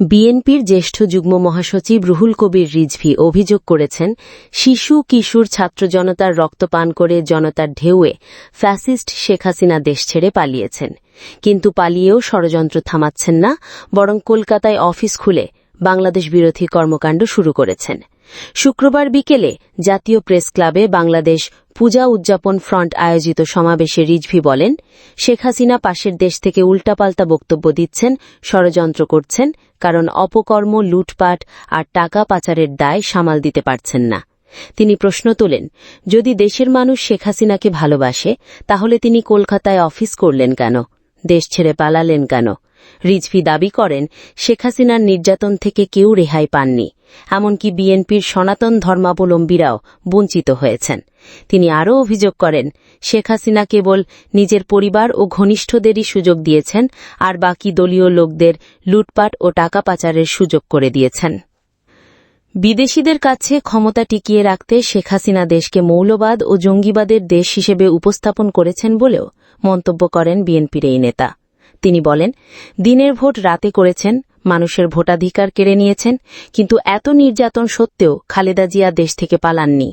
বিএনপির জ্যেষ্ঠ যুগ্ম মহাসচিব রুহুল কবির রিজভি অভিযোগ করেছেন, শিশু, কিশোর ছাত্র জনতার রক্তপান করে জনতার ঢেউয়ে ফ্যাসিস্ট শেখ হাসিনা দেশ ছেড়ে পালিয়েছেন। কিন্তু পালিয়েও ষড়যন্ত্র থামাচ্ছেন না, বরং কলকাতায় অফিস খুলে বাংলাদেশ বিরোধী কর্মকাণ্ড শুরু করেছেন। শুক্রবার বিকেলে জাতীয় প্রেস ক্লাবে বাংলাদেশ পূজা উদযাপন ফ্রন্ট আয়োজিত সমাবেশে রিজভি বলেন, শেখ হাসিনা পাশের দেশ থেকে উল্টাপাল্টা বক্তব্য দিচ্ছেন, ষড়যন্ত্র করছেন, কারণ অপকর্ম, লুটপাট আর টাকা পাচারের দায় সামাল দিতে পারছেন না। তিনি প্রশ্ন তোলেন, যদি দেশের মানুষ শেখ হাসিনাকে ভালোবাসে, তাহলে তিনি কলকাতায় অফিস করলেন কেন? দেশ ছেড়ে পালালেন কেন? রিজভি দাবি করেন, শেখ হাসিনার নির্যাতন থেকে কেউ রেহাই পাননি। এমনকি বিএনপির সনাতন ধর্মাবলম্বীরাও বঞ্চিত হয়েছেন। তিনি আরও অভিযোগ করেন, শেখ হাসিনা কেবল নিজের পরিবার ও ঘনিষ্ঠদেরই সুযোগ দিয়েছেন, আর বাকি দলীয় লোকদের লুটপাট ও টাকা পাচারের সুযোগ করে দিয়েছেন। বিদেশিদের কাছে ক্ষমতা টিকিয়ে রাখতে শেখ হাসিনা দেশকে মৌলবাদ ও জঙ্গিবাদের দেশ হিসেবে উপস্থাপন করেছেন বলেও মন্তব্য করেন বিএনপির এই নেতা। তিনি বলেন, দিনের ভোট রাতে করেছেন মানুষের ভোটাধিকার কেড়ে নিয়েছেন কিন্তু এত নির্যাতন সত্ত্বেও খালেদা জিয়া দেশ থেকে পালাননি।